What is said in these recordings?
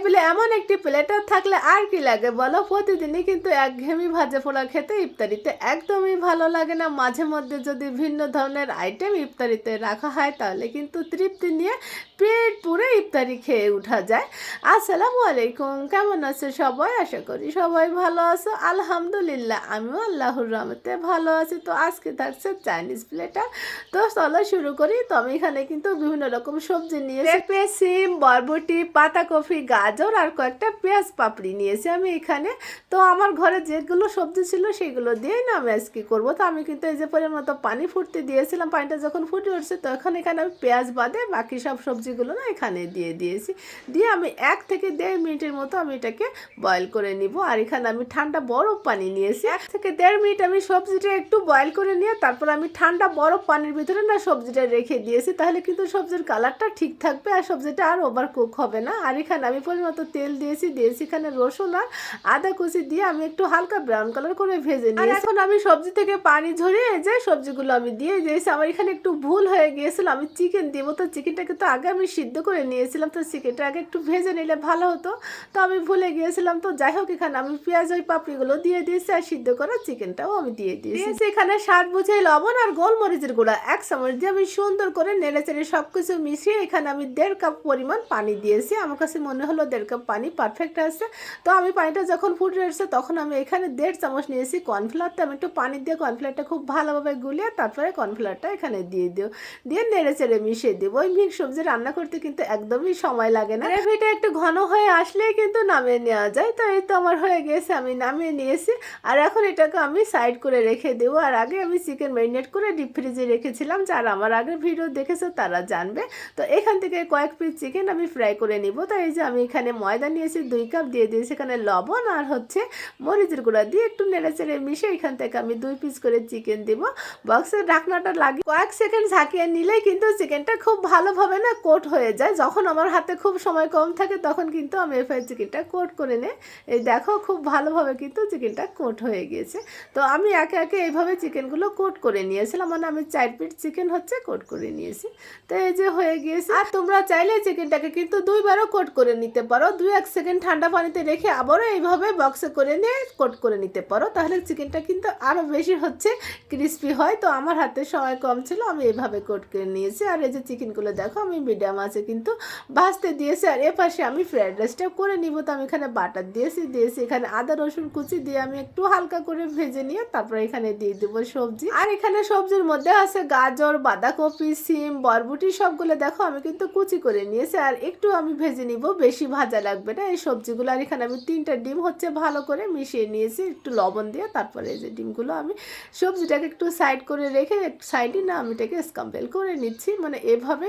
টেবিলে এমন একটি প্লেটার থাকলে আর কি লাগে বলো? প্রতিদিনই কিন্তু একঘেয়েমি ভাজা পোড়া খেতে ইফতারিতে একদমই ভালো লাগে না। মাঝে মধ্যে যদি ভিন্ন ধরনের আইটেম ইফতারিতে রাখা হয়, তাহলে কিন্তু তৃপ্তি নিয়ে পেট পুরে ইফতারি খেয়ে ওঠা যায়। আসসালামু আলাইকুম, কেমন আছে সবাই? আশা করি সবাই ভালো আছো। আলহামদুলিল্লাহ, আমিও আল্লাহর রহমতে ভালো আছি। তো আজকে থাকছে চাইনিজ প্লেটার তো চলো শুরু করি। তো আমি এখানে কিন্তু বিভিন্ন রকম সবজি নিয়ে পেঁপে, সিম, বরবটি পাতাকপি গাজর আর কয়েকটা পেঁয়াজ পাপড়ি নিয়েছি আমি এখানে। তো আমার ঘরে যেগুলো সবজি ছিল সেগুলো দিয়েই না আমি আজকে করব। তো আমি কিন্তু এই যে পরিমাণ পানি ফুটতে দিয়েছিলাম, পানিটা যখন ফুটে উঠছে তখন এখানে আমি পেঁয়াজ বাদে বাকি সব সবজিগুলো না এখানে দিয়ে দিয়েছি। দিয়ে আমি এক থেকে দেড় মিনিটের মতো আমি এটাকে বয়েল করে নিব। আর এখানে আমি ঠান্ডা বরফ পানি নিয়েছি। এক থেকে দেড় মিনিট আমি সবজিটা একটু বয়েল করে নিয়ে তারপর আমি ঠান্ডা বরফ পানির ভিতরে না সবজিটা রেখে দিয়েছি। তাহলে কিন্তু সবজির কালারটা ঠিক থাকবে আর সবজিটা আর ওভার কুক হবে না। আর এখানে আমি মতো তেল দিয়েছি দিয়েছি এখানে রসুন আর আদা কুচি দিয়ে আমি একটু হালকা ব্রাউন কালার করে ভেজে নিই এখন আমি সবজি থেকে পানি ঝরিয়ে যে সবজিগুলো আমি দিয়ে দিয়েছি। আমার এখানে একটু ভুল হয়ে গিয়েছিল আমি চিকেন দিব। তো চিকেনটাকে তো আগে আমি সিদ্ধ করে নিয়েছিলাম তো চিকেনটা আগে একটু ভেজে নিলে ভালো হতো। তো আমি ভুলে গিয়েছিলাম তো যাই হোক এখানে আমি পেঁয়াজ ওই পাপড়িগুলো দিয়ে দিয়েছি আর সিদ্ধ করা চিকেনটাও আমি দিয়ে দিয়েছি। এখানে স্বাদ বুঝে লবণ আর গোলমরিচের গুঁড়া এক চামচ দিয়ে আমি সুন্দর করে নেড়ে চেড়ে সব কিছু মিশিয়ে এখানে আমি দেড় কাপ পরিমাণ পানি দিয়েছি। আমার কাছে মনে হলো দেড় কাপ পানি পারফেক্ট আছে। তো আমি পানিটা যখন ফুটে এসেছে তখন আমি এখানে দেড় চামচ নিয়েছি কর্নফ্লাওয়ারটা আমি একটু পানি দিয়ে কর্নফ্লাওয়ারটা খুব ভালোভাবে গুলিয়ে তারপরে কর্নফ্লাওয়ারটা এখানে দিয়ে দিও। দিয়ে নেড়ে চেড়ে মিশিয়ে দিব। ওই মিক্স সবজি রান্না করতে কিন্তু একদমই সময় লাগে না। গ্রেভিটা একটু ঘন হয়ে আসলেই কিন্তু নামিয়ে নেওয়া যায়। তো এই তো আমার হয়ে গেছে, আমি নামিয়ে নিয়েছি। আর এখন এটাকে আমি সাইড করে রেখে দেবো। আর আগে আমি চিকেন ম্যারিনেট করে ডিপ ফ্রিজে রেখেছিলাম। যারা আমার আগের ভিডিও দেখেছে তারা জানবে। তো এখান থেকে কয়েক পিস চিকেন আমি ফ্রাই করে নিব। তো এই যে আমি এখানে ময়দা নিয়েছি, দুই কাপ দিয়ে দিয়েছি, এখানে লবণ আর হচ্ছে মরিচের গুঁড়া দিয়ে একটু নেড়ে চেড়ে মিশে এখান থেকে আমি দুই পিস করে চিকেন দিব। বক্সের ঢাকনাটা লাগিয়ে কয়েক সেকেন্ড ঝাঁকিয়ে নিলেই কিন্তু চিকেনটা খুব ভালোভাবে না কোট হয়ে যায়। যখন আমার হাতে খুব সময় কম থাকে, তখন কিন্তু আমি এফআই চিকেনটা কোট করে নিই। এই দেখো খুব ভালোভাবে কিন্তু চিকেনটা কোট হয়ে গিয়েছে। তো আমি একে একে এইভাবে চিকেনগুলো কোট করে নিয়েছিলাম। মানে আমি চার পিট চিকেন হচ্ছে কোট করে নিয়েছি। তো এই যে হয়ে গিয়েছে। আর তোমরা চাইলে চিকেনটাকে কিন্তু দুইবারও কোট করে নিতে পারো, দুই এক সেকেন্ড ঠান্ডা পানিতে রেখে আবারও এইভাবে বক্সে করে নিয়ে কোট করে নিতে পারো। তাহলে চিকেনটা কিন্তু আরও বেশি হচ্ছে ক্রিস্পি হয়। তো আমার হাতে সময় কম ছিল, আমি এইভাবে কোট করে নিয়েছি। আর এই যে চিকেনগুলো দেখো, আমি মিডিয়াম আছে কিন্তু ভাজতে দিয়েছি। আর এ পাশে আমি ফ্রাইড রাইসটা করে নিব। তো আমি এখানে বাটার দিয়েছি দিয়েছি এখানে আদা, রসুন কুচি দিয়ে আমি একটু হালকা করে ভেজে নিয়ে তারপরে এখানে দিয়ে দেবো সবজি। আর এখানে সবজির মধ্যে আছে গাজর, বাঁধাকপি, সিম, বরবটি সবগুলো দেখো, আমি কিন্তু কুচি করে নিয়েছি। আর একটু আমি ভেজে নিব বেশি ভাজা লাগবে না, এই সবজিগুলো আর এখানে আমি তিনটা ডিম হচ্ছে ভালো করে মিশিয়ে নিয়েছি, একটু লবণ দিয়ে তারপরে এই যে ডিমগুলো আমি সবজিটাকে একটু সাইড করে রেখে সাইডে না আমি এটাকে স্কাম্পেল করে নিচ্ছি মানে এভাবে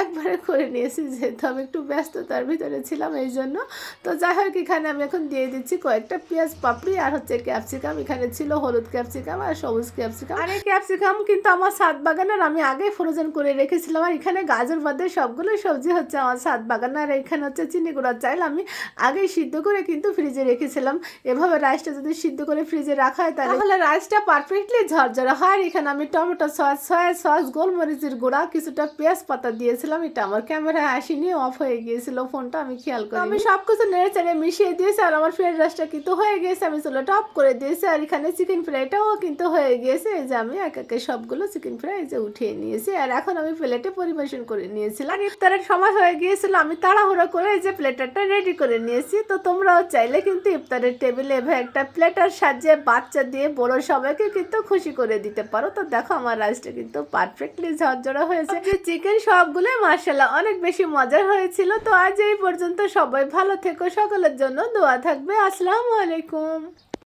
একবারে করে নিয়েছি যেহেতু আমি একটু ব্যস্ততার ভিতরে ছিলাম এই জন্য। তো যাই হোক, এখানে আমি এখন দিয়ে দিচ্ছি কয়েকটা পেঁয়াজ, পাপড়ি আর হচ্ছে ক্যাপসিকাম এখানে ছিল হলুদ ক্যাপসিকাম আর সবুজ ক্যাপসিকাম আর এই ক্যাপসিকাম কিন্তু আমার সাত বাগানের আমি আগে ফ্রোজেন করে রেখেছিলাম, আর এখানে গাজর বাদে সবগুলো সবজি হচ্ছে আমার সাত বাগান, আর এখানে হচ্ছে চিনি গুঁড়ার চাইল আমি আগেই সিদ্ধ করে কিন্তু ফ্রিজে রেখেছিলাম। এভাবে রাইসটা যদি সিদ্ধ করে ফ্রিজে রাখা হয় তাহলে রাইসটা পারফেক্টলি ঝরঝরা। হয় আর এখানে আমি টমেটো সস সয়া সস গোলমরিচের গুঁড়া কিছুটা পেঁয়াজ পাতা দিয়েছিলাম। এটা আমার ক্যামেরায় আসেনি অফ হয়ে গিয়েছিল ফোনটা আমি খেয়াল করি আমি সব কিছু নেড়ে চেড়ে মিশিয়ে দিয়েছি আর আমার ফ্রাইড রাইসটা কিন্তু হয়ে গিয়েছে। আমি চুলোটা টপ করে দিয়েছি আর এখানে চিকেন ফ্রাইটাও কিন্তু হয়ে গিয়েছে। এই যে আমি এক একে সবগুলো চিকেন ফ্রাই যে উঠিয়ে নিয়েছি। আর এখন আমি প্লেটে পরিবেশন করে নিয়েছিলাম। ইফতারের সময় হয়ে গিয়েছিল আমি তাড়াহুড়ো করে এই যে প্লেটারটা রেডি করে নিয়েছি। তো তোমরাও চাইলে কিন্তু ইফতারের টেবিলে এভাবে একটা প্লেটার সাজিয়ে বাচ্চা দিয়ে বড় সবাইকে কিন্তু খুশি করে দিতে পারো। তো দেখো আমার রাইসটা কিন্তু পারফেক্টলি ঝরঝরা হয়েছে। চিকেন সবগুলোই মার্শাল্লাহ অনেক বেশি মজার হয়েছিল। তো আজ এই পর্যন্ত সবাই ভালো থেকো। সকলের জন্য দোয়া থাকবে। আসসালামু আলাইকুম।